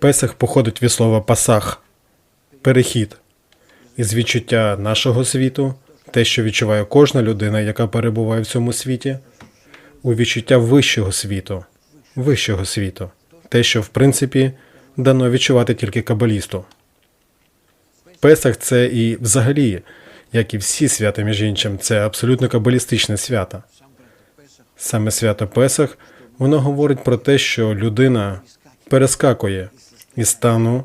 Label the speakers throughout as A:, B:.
A: Песах походить від слова пасах перехід із відчуття нашого світу, те, що відчуває кожна людина, яка перебуває в цьому світі, у відчуття вищого світу, вищого світу, те, що в принципі дано відчувати тільки кабалісту. Песах це і взагалі, як і всі свята, між іншим, це абсолютно кабалістичне свято. Саме свято Песах, воно говорить про те, що людина перескакує із стану,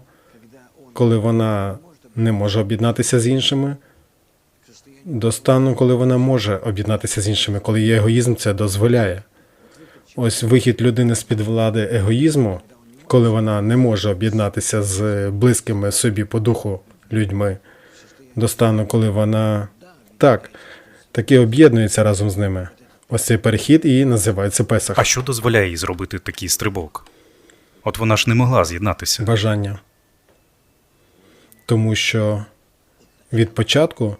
A: коли вона не може об'єднатися з іншими, до стану, коли вона може об'єднатися з іншими, коли її егоїзм це дозволяє. Ось вихід людини з-під влади егоїзму, коли вона не може об'єднатися з близькими собі по духу людьми, до стану, коли вона так, таки об'єднується разом з ними. Ось цей перехід і називається Песах.
B: А що дозволяє їй зробити такий стрибок? От вона ж не могла з'єднатися.
A: бажання. Тому що від початку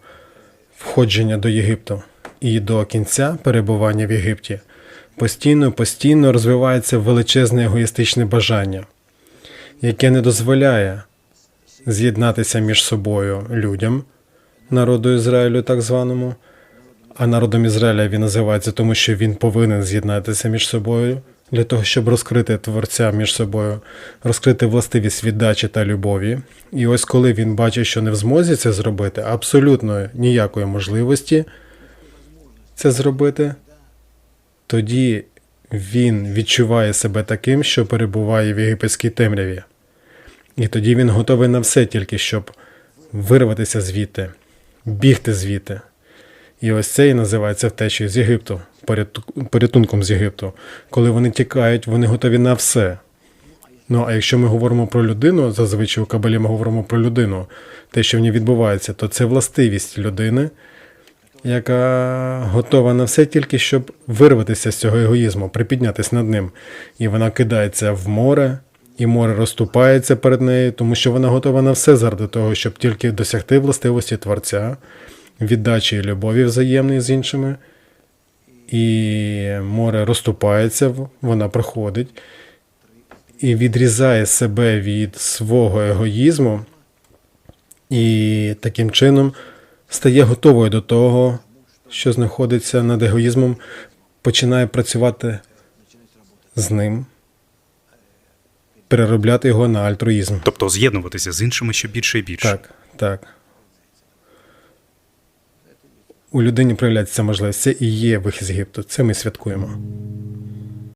A: входження до Єгипту і до кінця перебування в Єгипті постійно постійно розвивається величезне егоїстичне бажання, яке не дозволяє з'єднатися між собою людям, народу Ізраїлю, так званому. А народом Ізраїля він називається тому, що він повинен з'єднатися між собою для того, щоб розкрити творця між собою, розкрити властивість віддачі та любові. І ось коли він бачить, що не в змозі це зробити, абсолютно ніякої можливості це зробити, тоді він відчуває себе таким, що перебуває в єгипетській темряві. І тоді він готовий на все тільки, щоб вирватися звідти, бігти звідти. І ось це і називається втечею з Єгипту, поряту- порятунком з Єгипту. Коли вони тікають, вони готові на все. Ну а якщо ми говоримо про людину, зазвичай у Кабалі ми говоримо про людину, те, що в ній відбувається, то це властивість людини, яка готова на все тільки, щоб вирватися з цього егоїзму, припіднятися над ним. І вона кидається в море, і море розступається перед нею, тому що вона готова на все заради того, щоб тільки досягти властивості Творця, віддачі і любові взаємної з іншими. І море розступається, вона проходить і відрізає себе від свого егоїзму, і таким чином стає готовою до того, що знаходиться над егоїзмом, починає працювати з ним, переробляти його на альтруїзм.
B: Тобто з'єднуватися з іншими ще більше і більше.
A: Так, так. У людині проявляється ця можливість. Це і є вихід з Єгипту. Це ми святкуємо.